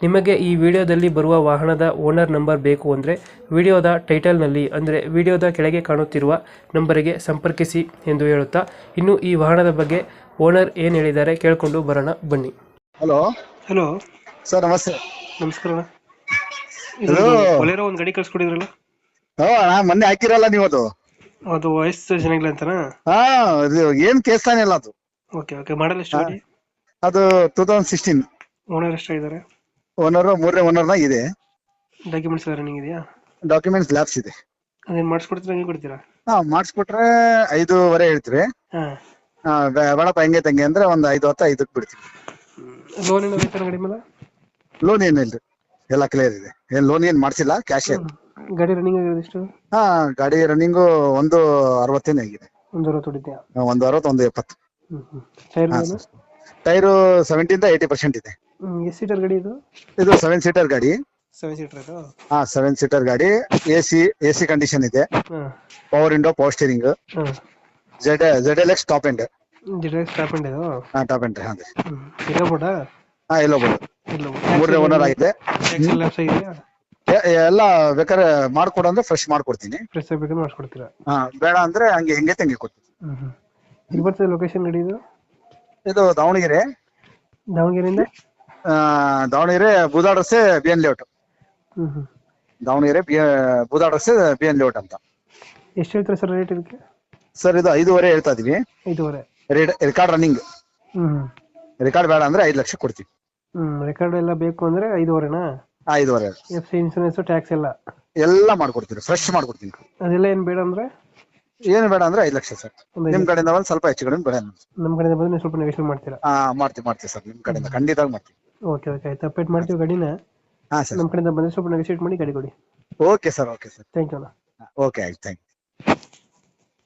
ನಿಮಗೆ ಈ ವಿಡಿಯೋದಲ್ಲಿ ಬರುವ ವಾಹನದ ಓನರ್ ನಂಬರ್ ಬೇಕು ಅಂದರೆ ವಿಡಿಯೋದ ಟೈಟಲ್ನಲ್ಲಿ ಅಂದರೆ ವಿಡಿಯೋದ ಕೆಳಗೆ ಕಾಣುತ್ತಿರುವ ನಂಬರಿಗೆ ಸಂಪರ್ಕಿಸಿ ಎಂದು ಹೇಳುತ್ತಾ ಇನ್ನು ಈ ವಾಹನದ ಬಗ್ಗೆ ಓನರ್ ಏನು ಹೇಳಿದ್ದಾರೆ ಕೇಳಿಕೊಂಡು ಬರೋಣ ಬನ್ನಿ. ಹಲೋ. ಹಲೋ. ಸರ್ ನಮಸ್ತೆ. ನಮಸ್ಕಾರ Hello. ಒಂದು ಗಾಡಿ ಕಳ್ಸ್ಕೊಡಿದ್ರಲ್ಲ? ಹಾ ನಾ ಮೊನ್ನೆ ಹಾಕಿರಲ್ಲ ನೀವು ಅದು? ಅದು ವಯಸ್ಸು ಚೆನ್ನಾಗಿಲ್ಲ ಅಂತನಾ? ಹಾ ಇದು ಏನ್ ಕೇಸ್ ತಾನೇ ಇಲ್ಲ ಅದು. Okay okay. ಮಾಡಲ್ ಎಷ್ಟು ಗಾಡಿ? ಅದು ಟೂ ತೌಸಂಡ್ ಸಿಕ್ಸ್ಟೀನ್ ಓನರ್ ಎಷ್ಟಾಗಿದ್ದಾರೆ? ಓನರ್ ಮೂರನೇ ಓನರ್ನ ಇದೆ. ಡಾಕ್ಯುಮೆಂಟ್ಸ್ ರನ್ನಿಂಗ್ ಇದೆಯಾ ಡಾಕ್ಯುಮೆಂಟ್ಸ್ ಲ್ಯಾಬ್ಸ್ ಇದೆ. ಅದೇನು ಮಾಡಿಸ್ಕೊಡ್ತೀರಾ ಹಂಗೆ ಕೊಡ್ತೀರಾ? ಹಾ ಮಾಡಿಸ್ಕೊಟ್ರೆ ಐದೂವರೆ ಹೇಳ್ತೀವಿ. ಹಾಂ. ಹಾ ಬೇ- ಬೇಡಪ್ಪ ಹೆಂಗೆ ತಂಗೆ ಅಂದ್ರೆ ಒಂದು ಐದು ಹತ್ತು ಐದಕ್ಕೆ ಬಿಡ್ತೀವಿ. ಲೋನ್ ಏನೋ ಬೇಕಾರೆ ಗಾಡಿ ಮೇಲೆ? ಲೋನ್ ಏನಿಲ್ರಿ ಎಲ್ಲ ಕ್ಲಿಯರ್ ಇದೆ. ಏನ್ ಲೋನ್ ಏನ್ ಮಾಡ್ಸಿಲ್ಲ ಕ್ಯಾಶ್ ಗಾಡಿ ರನ್ನಿಂಗ್ ಆಗಿರೋದು ಎಷ್ಟು? ಹಾ ಗಾಡಿ ರನ್ನಿಂಗು ಒಂದು ಅರವತ್ತೇನೆ ಆಗಿದೆ. ಒಂದು ಅರವತ್ತು ಹೊಡಿತೀಯಾ? ಒಂದು ಅರವತ್ತು ಒಂದು ಎಪ್ಪತ್ತು. ಹ್ಞೂ ಹ್ಞೂ ಟೈರ್ ಹಾ ಸರ್ ಟೈರು ಸೆವೆಂಟಿಂದ ಏಯ್ಟಿ ಪರ್ಸೆಂಟ್ ಇದೆ. ಎಷ್ಟು ಸೀಟರ್ ಗಾಡಿ ಇದು? ಇದು ಸೆವೆನ್ ಸೀಟರ್ ಗಾಡಿ. ಸೆವೆನ್ ಸೀಟರ್ ಇದು? ಹಾ ಸೆವೆನ್ ಸೀಟರ್ ಗಾಡಿ. A C A C condition ಇದೆ. ಹಾಂ. ಪವರ್ ವಿಂಡೋ ಪವರ್ ಸ್ಟೀರಿಂಗ್ ಹಾಂ. Z Z L X top end details stop ಇದು? ಹಾ ಟಾಪ್ ಎಂಡ್ ಹಾ. ಹ್ಞೂ ಇಲ್ಲ ಬೋಟ ಹಾ ಬೋದು ಇಲ್ಲ ಮೂರನೇ ಓನರ್ ಆಗಿದೆ. ಎಕ್ಸೆಲ್ ಲ್ಯಾಪ್ಸ್ ಆಗಿದೆಯಾ? ಎ- ಎಲ್ಲ ಬೇಕಾದ್ರೆ ಮಾಡ್ಕೊಡು ಅಂದ್ರೆ ಫ್ರೆಶ್ ಮಾಡ್ಕೊಡ್ತೀನಿ. ಫ್ರೆಶ್ ಬೇಕಾದ್ರೆ ಮಾಡಿಸ್ಕೊಡ್ತೀರಾ ಹಾ ಬೇಡ ಅಂದ್ರೆ ಹಂಗೆ ಹೆಂಗೆ ತಂಗಿ ಕೊಡ್ತೀನಿ. ಹ್ಞೂ ಹ್ಞೂ ಇಲ್ಲಿ ಬರ್ತದೆ ಲೊಕೇಶನ್ ಗಾಡಿ ಇದು? ಇದು ದಾವಣಗೆರೆ. ದಾವಣಗೆರೆಯಿಂದ? ದಾವಣಗೆರೆ ಬೂದಾಡ್ ರಸ್ತೆ ಬಿ ಎನ್ ಲೇಔಟ್ ಹ್ಞೂ ಹ್ಞೂ ದಾವಣಗೆರೆ ಬಿ ರಸ್ತೆ ಬಿ ಎನ್ ಲೇಔಟ್ ಅಂತ. ಎಷ್ಟು ಹೇಳ್ತಾರೆ ಸರ್ ರೇಟ್ ಇದಕ್ಕೆ? ಸರ್ ಇದು ಐದೂವರೆ ಹೇಳ್ತಾ ಇದೀವಿ. ಐದೂವರೆ. ರೆಕಾರ್ಡ್ ರನ್ನಿಂಗ್ ಹ್ಞೂ ರೆಕಾರ್ಡ್ ಬೇಡ ಅಂದ್ರೆ ಐದು ಲಕ್ಷ ಕೊಡ್ತೀವಿ. ಹ್ಞೂ ರೆಕಾರ್ಡ್ ಎಲ್ಲ ಬೇಕು ಅಂದ್ರೆ ಐದೂವರೆನಾ? ಐದೂವರೆ. ಎಫ್ ಸಿ ಇನ್ಸೂರೆನ್ಸ್ ಟ್ಯಾಕ್ಸ್ ಎಲ್ಲ. ಎಲ್ಲ ಮಾಡ್ಕೊಡ್ತೀನಿ ಫ್ರೆಶ್ ಮಾಡ್ಕೊಡ್ತೀನಿ ಅದೆಲ್ಲ ಏನು ಬೇಡ ಅಂದ್ರೆ? ಏನು ಬೇಡ ಅಂದ್ರೆ ಐದು ಲಕ್ಷ ಸರ್. ನಿಮ್ಮ ನಿಮ್ ಕಡೆಯಿಂದ ಒಂದ್ ಸ್ವಲ್ಪ ಹೆಚ್ಚು ಕಡಿಮೆ ಬೇಡ. ನಮ್ಮ ಕಡೆಯಿಂದ ಬಂದ್ರೆ ನೀವು ಸ್ವಲ್ಪ ನೆಗೋಷಿಯೇಟ್ ಮಾಡ್ತೀರಾ? ಹಾ ಮಾಡ್ತೀವಿ ಮಾಡ್ತೀವಿ ಸರ್. ನಿಮ್ ಕಡೆಯಿಂದ ಖಂಡಿತ ಮಾಡ್ತೀವಿ. Okay okay. ಆಯ್ತು ಅಪ್ಡೇಟ್ ಮಾಡ್ತೀವಿ ಗಾಡಿನ. ಹಾ ಸರ್. ನಮ್ಮ ಕಡೆಯಿಂದ ಬಂದರೆ ಸ್ವಲ್ಪ ನೆಗೋಷಿಯೇಟ್ ಮಾಡಿ ಗಾಡಿ ಕೊಡಿ. Okay sir. Okay sir. Thank you ಅಣ್ಣ. ಓಕೆ ಆಯ್ತು. ಥ್ಯಾಂಕ್